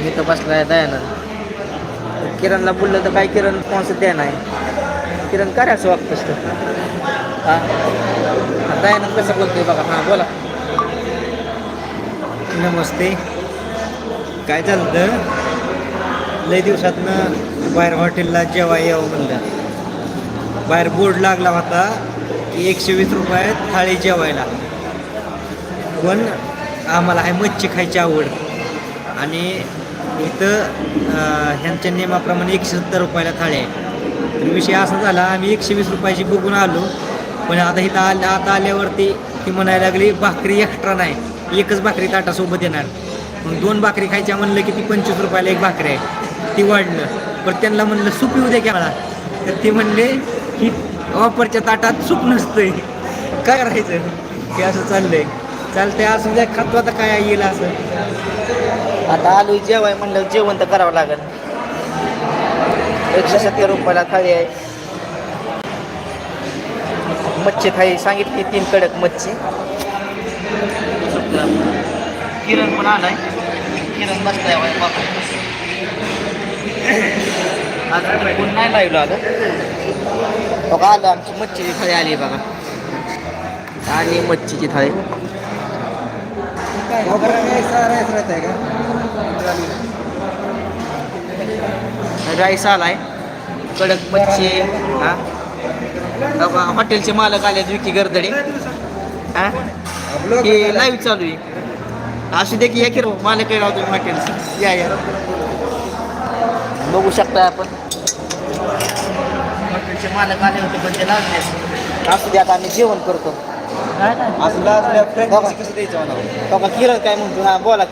आणि तो बसलाय दयानंद किरणला बोललं तर काय किरण कोणचं द्या नाही. किरण काय असं वागतं तर हा? दयानंद कसं बोलतोय बघा. हां बोला. नमस्ते. काय चालतं? लय दिवसातनं बाहेर हॉटेलला जेव्हा यावं म्हणलं. बाहेर बोर्ड लागला होता की एकशे वीस रुपयात थाळी जेवायला. पण आम्हाला आहे मच्छी खायची आवड. आणि इथं ह्यांच्या नियमाप्रमाणे एकशे सत्तर रुपयाला थाळी आहे. तर विषय असा झाला आम्ही एकशे वीस रुपयाची बघून आलो. पण आता इथं आल्या आता आल्यावरती ती म्हणायला लागली भाकरी एक्स्ट्रा नाही. एकच भाकरी ताटासोबत येणार. मग दोन भाकरी खायच्या म्हणलं की ती पंचवीस रुपयाला एक भाकरी आहे. ती वाढलं. पण त्यांना म्हणलं सूप येऊ द्या की तर ते म्हणले की ऑफरच्या ताटात सूप नसतंय. काय करायचं? हे असं चाललंय. चालतंय असं द्या खातो आता काय येईल असं. आता आलो जेवाय म्हणलं जेवण तर करावं लागेल. एकशे सत्तर रुपयाला थाळी आहे. मच्छी थाळी सांगितली तीन कडक मच्छी. किरण पण आलाय. किरण बसलाय बाय बाबा आज कोण नाही लाईव्ह आलं. बघा आलं आमची मच्छीची थाळी आली बघा. आणि मच्छीची थाळी. राईस आलाय. कडक मच्छी हा? बघा, हॉटेलचे मालक आले विकी गर्दडे. हा? हे लाईव्ह चालू आहे. असू दे की या की मालक राव तुम्ही हॉटेलचे. या या. बघू शकता आपण. हॉटेलचे मालक आले होते पण ते लावले असू दे आता आम्ही जेवण करतो. बघा. किरण काय म्हणतो हा बोला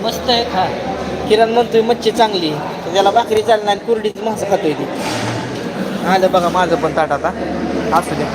मस्त आहे खा. किरण म्हणतोय मच्छी चांगली तर त्याला भाकरी चालणार कुरडीच मासं खातोय ती. आलं बघा माझं पण ताट आता. असू द्या.